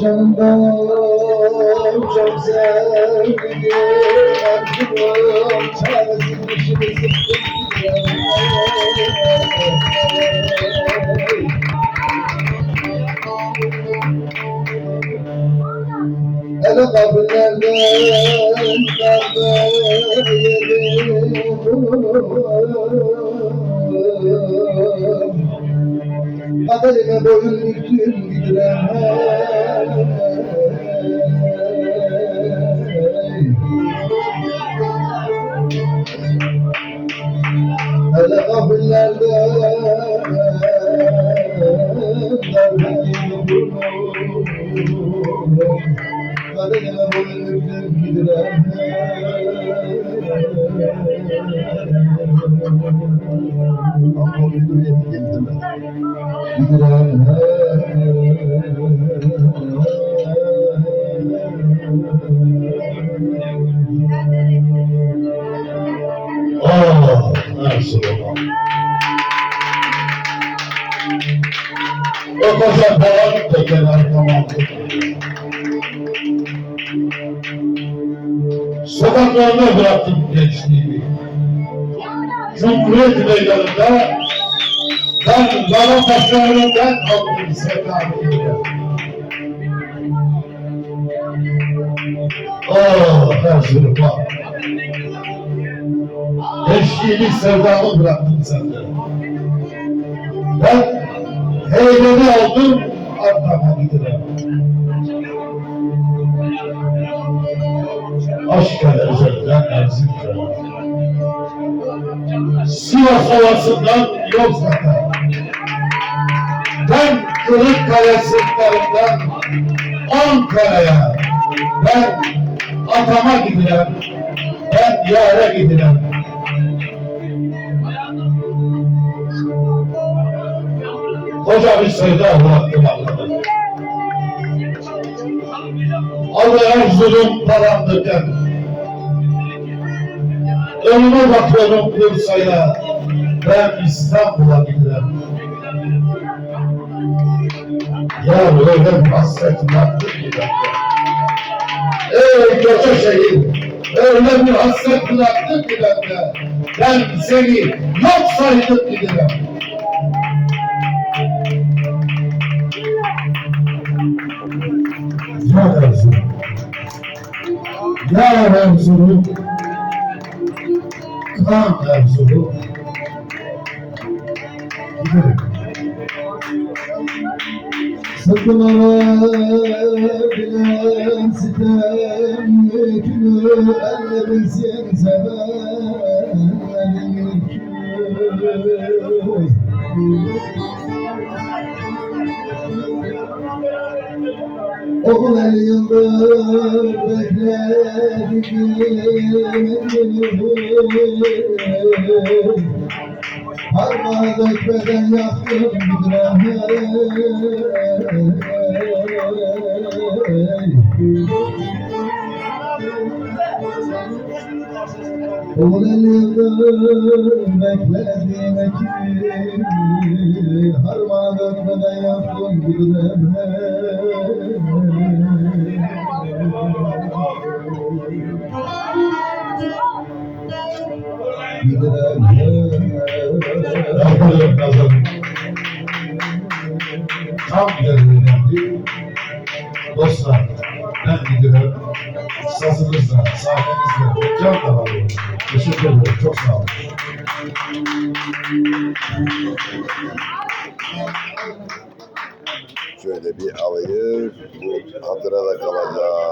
Canımdan çok sevdiğim Aklım sıktım Hele kabirlerden kaldı yerim Kaderime boyun büktüm gidilen Hele kabirlerden Kaderime boyun büktüm gidilen Ama o videoyu getirdim ben. Oh, Erzurum. O koca falan teker arkama. Gençliğimi. Cumhuriyet meydanında ben bana taşlarından aldım sevdamı. Oh, Erzurum'a. Gençliğimi sevdamı bıraktım sende. Ben heybeni aldım, arkama giderim. Aşk ezelden Erzincan. Sivas Ovası'ndan Yozgat'a. Ben Kırıkkale sırtlarından Ankara'ya. Ben atama gidiyorum. Ben yâre gidiyorum. Koca bir sevda bıraktım Allah'ım. Adı Erzurum paramdıken. Önüme bakıyorum Bursa'ya. Ben İstanbul'a giderim. Ya öyle hasret bıraktım ki ben. Ey koca şehir, öyle bir hasret bıraktın ki bende. Ben seni yok saydım giderim. Ya Erzurum. Ya Erzurum. Kan Erzurum. Gidelim. Sakın bilen sitem yükünü ellerin sen severim Oğul el yıldır bekledim. Parmağı dökmeden yaktım Oğul yıldır bekledim ekimi Harman dökmeden yaktım Yapalım kazanım. Tam yerine geldi. Dostlar, ben gidiyorum. Sazınızla, sahnemizle, can da var. Teşekkür ederim. Çok sağ olun. Şöyle bir alayım. Bu hatırada kalacak.